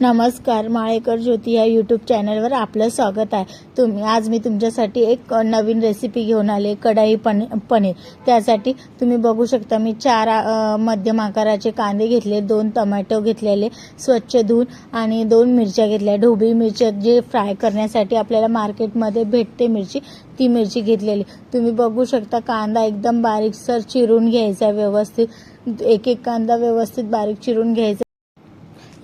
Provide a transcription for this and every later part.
नमस्कार माळेकर ज्योती या यूट्यूब चॅनलवर आपलं स्वागत आहे. तुम्ही आज मी तुमच्यासाठी एक नवीन रेसिपी घेऊन आले कढाई पनी पनीर. त्यासाठी तुम्ही बघू शकता मी चार मध्यम आकाराचे कांदे घेतले दोन टमॅटो घेतलेले स्वच्छ धुवून आणि दोन मिरच्या घेतल्या. ढोबळी मिरच्या जे फ्राय करण्यासाठी आपल्याला मार्केटमध्ये भेटते मिरची ती मिरची घेतलेली. तुम्ही बघू शकता कांदा एकदम बारीकसर चिरून घ्यायचा व्यवस्थित एक एक कांदा व्यवस्थित बारीक चिरून घ्यायचा.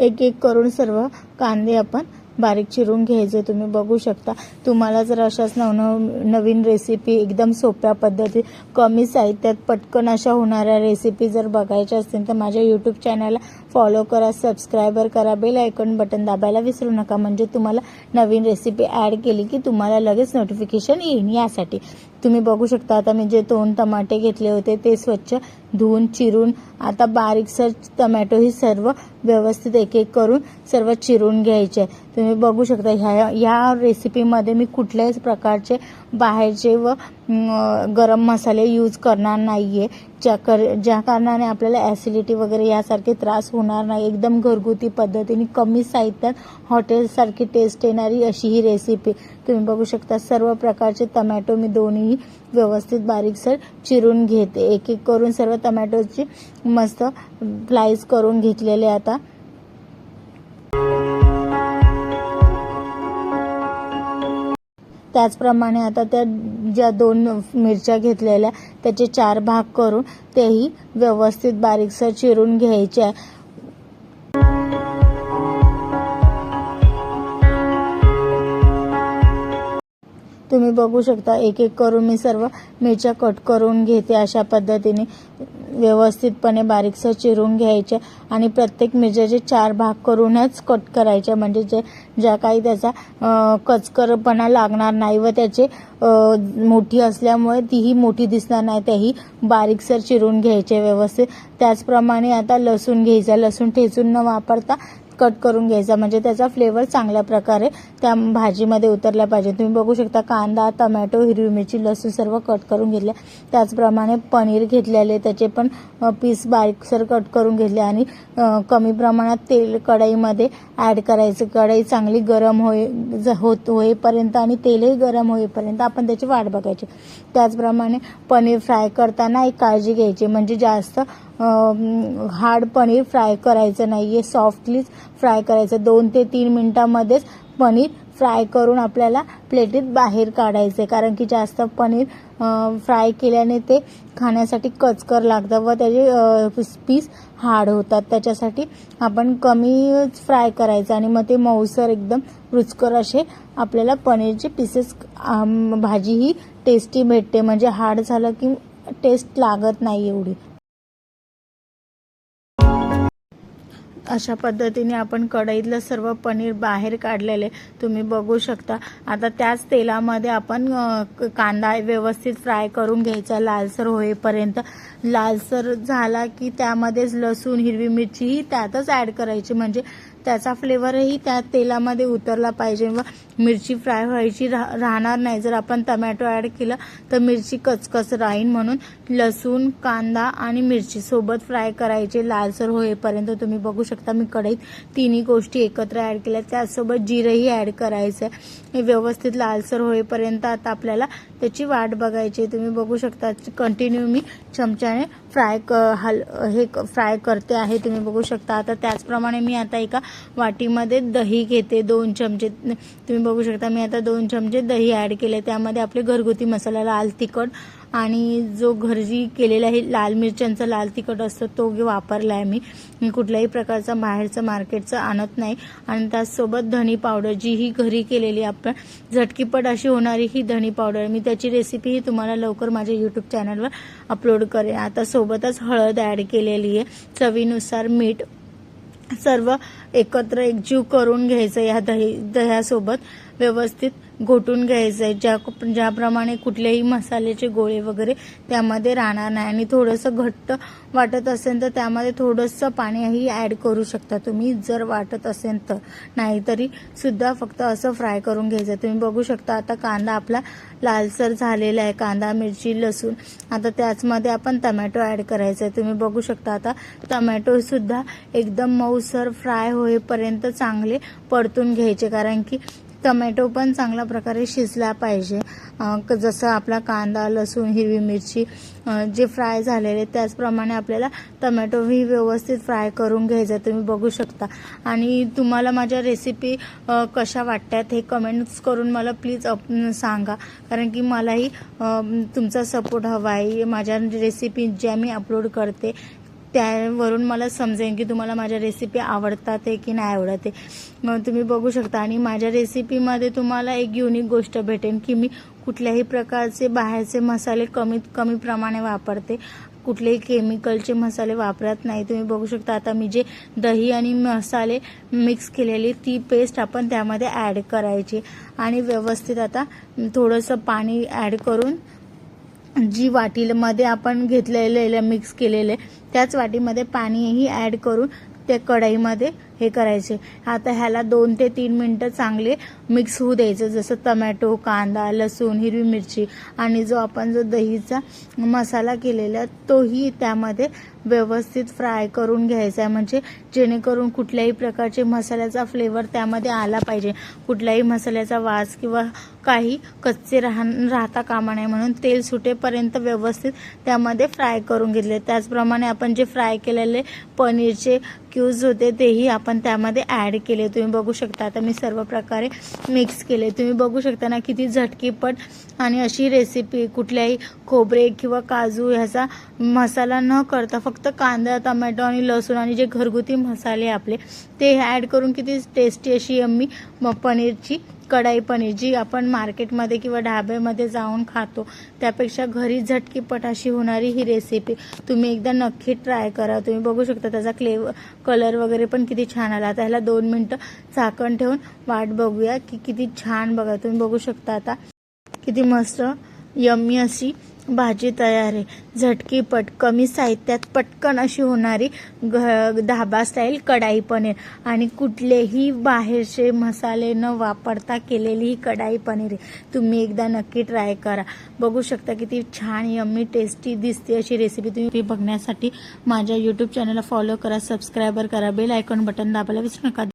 एक एक करून सर्व कांदे आपण बारीक चिरून घ्यायचे. तुम्ही बघू शकता. तुम्हाला जर अशाच नवनव नवीन रेसिपी एकदम सोप्या पद्धती कमी साहित्यात पटकन अशा होणाऱ्या रेसिपी जर बघायच्या असतील तर माझ्या यूट्यूब चॅनलला फॉलो करा सबस्क्रायबर करा बेल आयकॉन बटन दाबायला विसरू नका. म्हणजे तुम्हाला नवीन रेसिपी ॲड केली की तुम्हाला लगेच नोटिफिकेशन येईन यासाठी. तुम्ही बघू शकता आता मी जे दोन टमाटे घेतले होते ते स्वच्छ धुवून चिरून आता बारीकसर टमॅटो ही सर्व व्यवस्थित एक एक करून सर्व चिरून घ्यायचे. तुम्ही बघू शकता ह्या ह्या रेसिपीमध्ये मी कुठल्याच प्रकारचे बाहेरचे व गरम मसाले यूज करणार नाही आहे ज्या कर ज्या कारणाने आपल्याला ॲसिडिटी वगैरे यासारखे त्रास होणार नाही. एकदम घरगुती पद्धतीने कमी साहित्यात हॉटेलसारखी टेस्ट येणारी अशी ही रेसिपी तुम्ही बघू शकता सर्व प्रकारचे टमॅटो मी दोन्ही व्यवस्थित बारीकसर चिरून घेते. एक एक करून सर्व टमॅटोची मस्त स्लाईस करून घेतलेले आता. त्याचप्रमाणे आता त्या ज्या दोन मिरच्या घेतलेल्या त्याचे चार भाग करून तेही व्यवस्थित बारीकसर चिरून घ्यायचे आहे. तुम्ही बघू शकता एक एक करून मी सर्व मिरच्या कट करून घेते अशा पद्धतीने. व्यवस्थितपणे बारीकसं चिरून घ्यायचे आणि प्रत्येक मिरच्याचे चार भाग करूनच कट करायचे. म्हणजे जे ज्या काही त्याचा कचकरपणा लागणार नाही व त्याचे मोठी असल्यामुळे तीही मोठी दिसणार नाही त्याही बारीकसर चिरून घ्यायचे व्यवस्थित. त्याचप्रमाणे आता लसूण घ्यायचा. लसूण ठेचून न वापरता कट करून घ्यायचा. म्हणजे त्याचा फ्लेवर चांगल्या प्रकारे त्या भाजीमध्ये उतरला पाहिजे. तुम्ही बघू शकता कांदा टमॅटो हिरवी मिरची लसूण सर्व कट करून घेतले त्याचप्रमाणे पनीर घेतलेले त्याचे पण पीस बारीकसर कट करून घेतले आणि कमी प्रमाणात तेल कढईमध्ये ॲड करायचं. कढई चांगली गरम होई ज- होत होईपर्यंत आणि तेलही गरम होईपर्यंत आपण त्याची वाट बघायची. त्याचप्रमाणे पनीर फ्राय करताना एक काळजी घ्यायची. म्हणजे जास्त हार्ड पनीर फ्राय करायचं नाही आहे सॉफ्टलीच फ्राय करायचं. दोन ते तीन मिनटामध्येच पनीर फ्राय करून आपल्याला प्लेटीत बाहेर काढायचे कारण की जास्त पनीर फ्राय केल्याने ते खाण्यासाठी कचकर लागतं व त्याचे पीस हार्ड होतात. त्याच्यासाठी आपण कमीच फ्राय करायचं आणि मग ते मऊसर एकदम रुचकर असे आपल्याला पनीरचे पीसेस भाजी ही टेस्टी भेटते. म्हणजे हार्ड झालं की टेस्ट लागत नाही एवढी. अशा पद्धतीने आपण कढईतलं सर्व पनीर बाहेर काढलेले तुम्ही बघू शकता. आता त्याच तेलामध्ये आपण क- कांदा व्यवस्थित फ्राय करून घ्यायचा लालसर होईपर्यंत. लालसर झाला की त्यामध्येच लसूण हिरवी मिरचीही त्यातच ॲड करायची. म्हणजे त्याचा फ्लेवरही त्या तेलामध्ये उतरला पाहिजे व मिरची फ्राय व्हायची रा- राहणार नाही. जर आपण टमॅटो ॲड केलं तर मिरची कचकच राहीन म्हणून लसूण कांदा आणि मिरची सोबत फ्राय करायचे. लालसर होईपर्यंत तुम्ही बघू शकता मी कढईत तिन्ही गोष्टी एकत्र ॲड केल्या. त्याचसोबत जिरंही ॲड करायचं आहे व्यवस्थित लालसर होईपर्यंत आता आपल्याला त्याची वाट बघायची. आहे. तुम्ही बघू शकता कंटिन्यू मी चमच्याने फ्राय क हल हे क- फ्राय करते आहे. तुम्ही बघू शकता. आता त्याचप्रमाणे मी आता एका वाटीमध्ये दही घेते दोन चमचे. तुम्ही बघू शकता. मी आता दोन चमचे दही ॲड केले. त्यामध्ये आपले घरगुती मसाला लाल तिखट आणि जो घरजी केलेला आहे लाल मिरच्यांचा लाल तिखट असतो तो वापरला आहे मी. मी कुठल्याही प्रकारचा बाहेरचं मार्केटचं आणत नाही. आणि त्याचसोबत धनी पावडर जी ही घरी केलेली आपण झटकीपट अशी होणारी ही धनी पावडर मी त्याची रेसिपीही तुम्हाला लवकर माझ्या यूट्यूब चॅनलवर अपलोड करेन. आता सोबतच हळद ॲड केलेली आहे. चवीनुसार मीठ सर्व एकत्र एकजीव करून घ्यायचं या दही दह्यासोबत व्यवस्थित. घोटून घ्यायचं आहे ज्या ज्याप्रमाणे कुठलेही मसाल्याचे गोळे वगैरे त्यामध्ये राहणार नाही. आणि थोडंसं घट्ट वाटत असेल तर त्यामध्ये थोडंसं पाणीही ॲड करू शकता तुम्ही जर वाटत असेल तर. नाहीतरी सुद्धा फक्त असं फ्राय करून घ्यायचं तुम्ही बघू शकता आता कांदा आपला लालसर झालेला आहे. कांदा मिरची लसूण. आता त्याचमध्ये आपण टमॅटो ॲड करायचं आहे तुम्ही बघू शकता आता टमॅटोसुद्धा एकदम मऊसर फ्राय होईपर्यंत चांगले परतून घ्यायचे. कारण की टमॅटो पण चांगल्या प्रकारे शिजला पाहिजे. क- जसं आपला कांदा लसूण हिरवी मिरची जे फ्राय झालेले त्याचप्रमाणे आपल्याला टमॅटोही व्यवस्थित फ्राय करून घ्यायचं आहे. तुम्ही बघू शकता. आणि तुम्हाला माझ्या रेसिपी कशा वाटतात हे कमेंट्स करून मला प्लीज अप सांगा. कारण की मलाही तुमचा सपोर्ट हवा आहे. माझ्या रेसिपी ज्या मी अपलोड करते त्यावरून मला समजेन की तुम्हाला माझ्या रेसिपी आवडतात आहे की नाही आवडत आहे. मग तुम्ही बघू शकता. आणि माझ्या रेसिपीमध्ये तुम्हाला एक युनिक गोष्ट भेटेल की मी कुठल्याही प्रकारचे बाहेरचे मसाले कमीत कमी प्रमाणे वापरते. कुठलेही केमिकलचे मसाले वापरत नाही. तुम्ही बघू शकता आता मी जे दही आणि मसाले मिक्स केलेली ती पेस्ट आपण त्यामध्ये ॲड करायची. आणि व्यवस्थित आता थोडंसं पाणी ॲड करून जी वाटीमध्ये आपण घेतलेले मिक्स केलेले त्याच वाटीमध्ये पाणीही ॲड करून ते कढईमध्ये हे करायचे. आता ह्याला दोन ते तीन मिनटं चांगले मिक्स होऊ द्यायचं. जसं टमॅटो कांदा लसूण हिरवी मिरची आणि जो आपण जो दहीचा मसाला केलेला तोही त्यामध्ये व्यवस्थित फ्राय करून घ्यायचा आहे. म्हणजे जेणेकरून कुठल्याही प्रकारचे मसाल्याचा फ्लेवर त्यामध्ये आला पाहिजे. कुठल्याही मसाल्याचा वास किंवा काही कच्चे राह राहता कामा नये म्हणून तेल सुटेपर्यंत व्यवस्थित त्यामध्ये फ्राय करून घेतले. त्याचप्रमाणे आपण जे फ्राय केलेले पनीरचे क्यूज होते तेही आपण त्यामध्ये ॲड केले. तुम्ही बघू शकता आता मी सर्व प्रकारे मिक्स केले. तुम्ही बघू शकता ना किती झटकीपट आणि अशी रेसिपी कुठल्याही खोबरे किंवा काजू ह्याचा मसाला न करता फक्त कांदा टमॅटो आणि लसूण आणि जे घरगुती मसाले आपले ते ॲड करून किती टेस्टी अशी यम्मी म- पनीरची कढाई पनीर जी आपण मार्केटमध्ये किंवा ढाब्यामध्ये जाऊन खातो त्यापेक्षा घरी झटकीपट अशी होणारी ही रेसिपी तुम्ही एकदा नक्की ट्राय करा. तुम्ही बघू शकता त्याचा क्लेव कलर वगैरे पण किती छान आला. आता ह्याला दोन मिनटं झाकण ठेवून वाट बघूया की किती छान बघा. तुम्ही बघू शकता आता किती मस्त यम्मी अशी भाजी तयार आहे. झटकीपट कमी साहित्यात पटकन अशी होणारी घ धाबा स्टाईल कढाई पनीर आणि कुठलेही बाहेरचे मसाले न वापरता केलेली ही कढाई पनीर आहे. तुम्ही एकदा नक्की ट्राय करा. बघू शकता किती छान यम्मी टेस्टी दिसते अशी रेसिपी तुम्ही बघण्यासाठी माझ्या यूट्यूब चॅनलला फॉलो करा सबस्क्रायबर करा बेल आयकॉन बटन दाबायला विसरू नका.